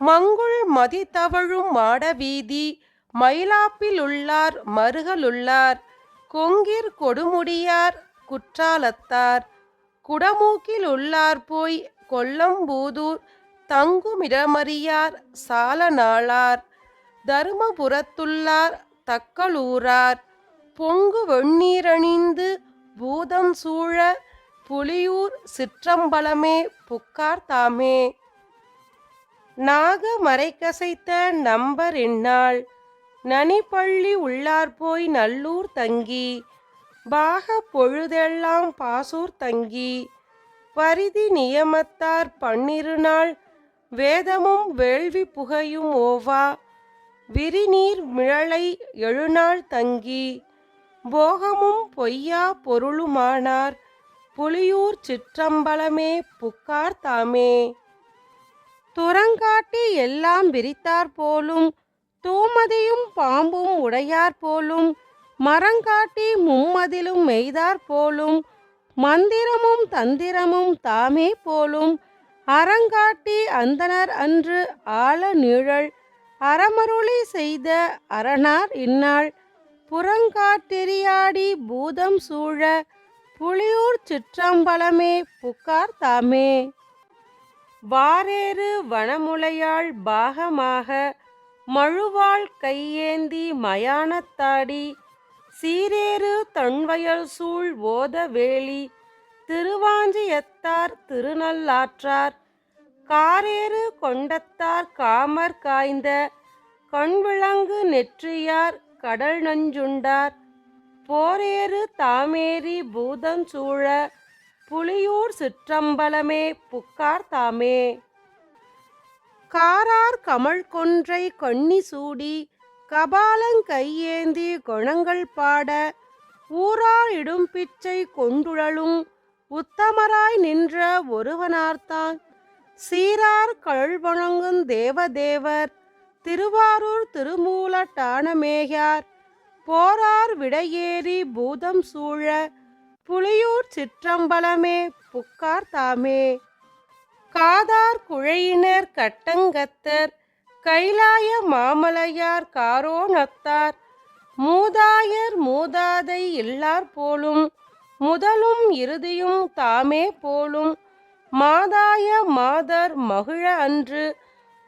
மங்குள் மதிதவழும் மாடவீதி மயிலாப்பிலுள்ளார் மருகலுள்ளார் கொங்கிற் கொடுமுடியார் குற்றாலத்தார் குடமூக்கில் உள்ளார் போய் கொல்லம்பூதூர் தங்குமிடமறியார் சாலநாளார் தருமபுரத்துள்ளார் தக்கலூரார் பொங்கு வெண்ணீரணிந்து பூதம் சூழ புலியூர் சிற்றம்பலமே புக்கார்தாமே. நாக மறைக்கசைத்த நம்பர் எண்ணாள். நனிப்பள்ளி உள்ளார் போய் நல்லூர் தங்கி. பாக பொழுதெல்லாம் பாசூர் தங்கி. பரிதி நியமத்தார் பன்னிரு நாள் வேதமும் வேள்வி புகையும் ஓவா. விரிநீர் மிழலை எழுநாள் தங்கி. போகமும் பொய்யா பொருளுமானார். புலியூர் சிற்றம்பலமே புக்கார் தாமே. துறங்காட்டி எல்லாம் விரித்தார் போலும் தூமதியும் பாம்பும் உடையார் போலும் மரங்காட்டி மும்மதிலும் மெய்தார் போலும் மந்திரமும் தந்திரமும் தாமே போலும் அறங்காட்டி அந்தனர் அன்று ஆழ நிழல் அறமருளி செய்த அரணார் இந்நாள் புறங்காட்டெரியாடி பூதம் சூழ புலியூர் சிற்றம்பலமே புக்கார் தாமே. வாரேறு வனமுலையாள் பாகமாக மழுவாள் கையேந்தி மயானத்தாடி சீரேறு தன்வயல் சூழ் ஓத வேலி திருவாஞ்சியத்தார் திருநல்லாற்றார் காரேறு கொண்டத்தார் காமர் காய்ந்த கண்விளங்கு நெற்றியார் கடல் நஞ்சுண்டார் போரேறு தாமேரி பூதம் சூழ புலியூர் சிற்றம்பலமே புக்கார் தாமே. காரார் கமல் கொன்றை கண்ணி சூடி கபாலங் கையேந்தி குணங்கள் பாட ஊரார் இடும் பிச்சை கொண்டுழலும் உத்தமராய் நின்ற ஒருவனார்தான். சீரார் கழல் தேவதேவர் திருவாரூர் திருமூலட்டானமேயார் போரார் விடையேறி பூதம் சூழ புலியூர் சிற்றம்பலமே புக்கார் தாமே. காதார் குழையினர் கட்டங்கத்தர் கைலாய மாமலையார் காரோ நத்தார் மூதாயர் மூதாதை இல்லார் போலும் முதலும் இறுதியும் தாமே போலும். மாதாய மாதர் மகிழ அன்று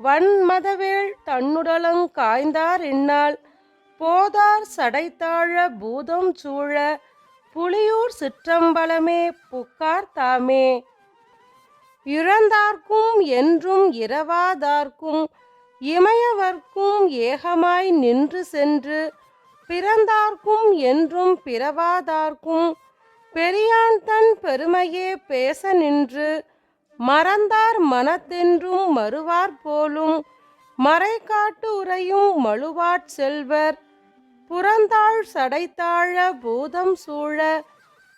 வன்மதவேள் தன்னுடலங் காய்ந்தார் இந்நாள். போதார் சடைத்தாழ பூதம் சூழ புலியூர் சிற்றம்பலமே புக்கார் தாமே. இழந்தார்க்கும் என்றும் இரவாதார்க்கும் இமயவர்க்கும் ஏகமாய் நின்று சென்று பிறந்தார்க்கும் என்றும் பிறவாதார்க்கும் பெரியான் தன் பெருமையே பேச நின்று மறந்தார் மனத்தென்றும் மறுவார் போலும் மறைக்காட்டு உரையும் மழுவாட் செல்வர் புறந்தாள் சடைத்தாழ பூதம் சூழ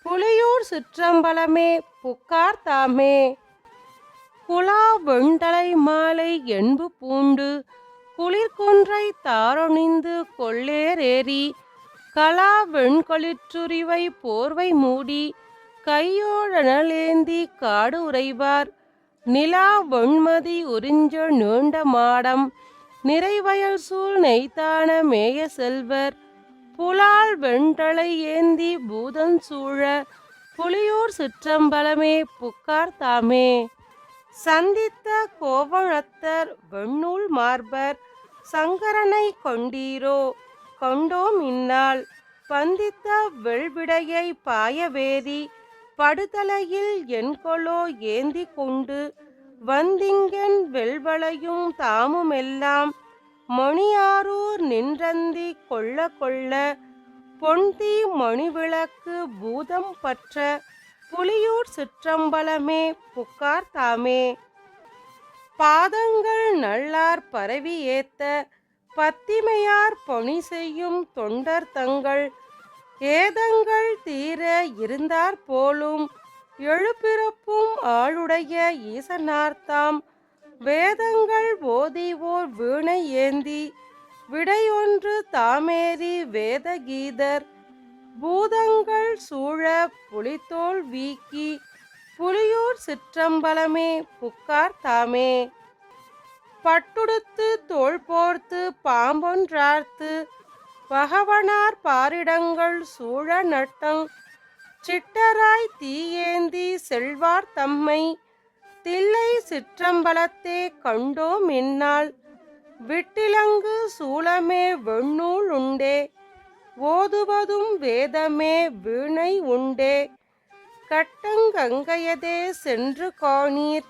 புலியூர் சிற்றம்பலமே புக்கார் தாமே. குலா வெண்டலை மாலை என்பு பூண்டு குளிர்குன்றை தாரொணிந்து கொள்ளேரேறி கலா வெண்கொளிற்றுரிவை போர்வை மூடி கையோழனலேந்தி காடு உறைவார் நிலா வெண்மதி உறிஞ்ச நீண்ட மாடம் நிறைவயல் சூழ் நெய்த்தான மேய செல்வர். புலால் வெண்டலை ஏந்தி பூதன் சூழ புலியூர் சிற்றம்பலமே புக்கார் தாமே. சந்தித்த கோவணத்தர் வெண்ணூல் மார்பர் சங்கரனை கொண்டீரோ? கொண்டோம் இந்நாள் பந்தித்த வெள்விடையை பாயவேதி படுதலையில் என்கொலோ ஏந்தி கொண்டு வந்திங்கன் வெள்வளையும் தாமுமெல்லாம் மணியாரூர் நின்றந்தி கொள்ள கொள்ள பொன்தி மணிவிளக்கு பூதம் பற்ற புலியூர் சிற்றம்பலமே புக்கார் தாமே. பாதங்கள் நல்லார் பரவி ஏத்த பத்திமையார் பணி செய்யும் தொண்டர் தங்கள் ஏதங்கள் தீர இருந்தார் போலும் எழுபிறப்பும் ஆளுடைய ஈசனார்த்தாம். வேதங்கள் ஓதிவோர் வீணை ஏந்தி விடையொன்று தாமேரி வேதகீதர். பூதங்கள் சூழ புலித்தோல் வீக்கி புலியூர் சிற்றம்பலமே புக்கார் தாமே. பட்டுடுத்து தோள் போர்த்து பாம்பொன்றார்த்து பகவனார் பாரிடங்கள் சூழ நட்டங் சிட்டராய் தீயேந்தி செல்வார் தம்மை. தில்லை சிற்றம்பலத்தே கண்டோம் இந்நாள். விட்டிலங்கு சூளமே வெண்ணூல் உண்டே. ஓதுவதும் வேதமே வீணை உண்டே. கட்டங்கங்கையதே சென்று காணீர்.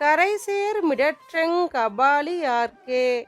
கரைசேர் மிடற்றங் கபாலியார்க்கே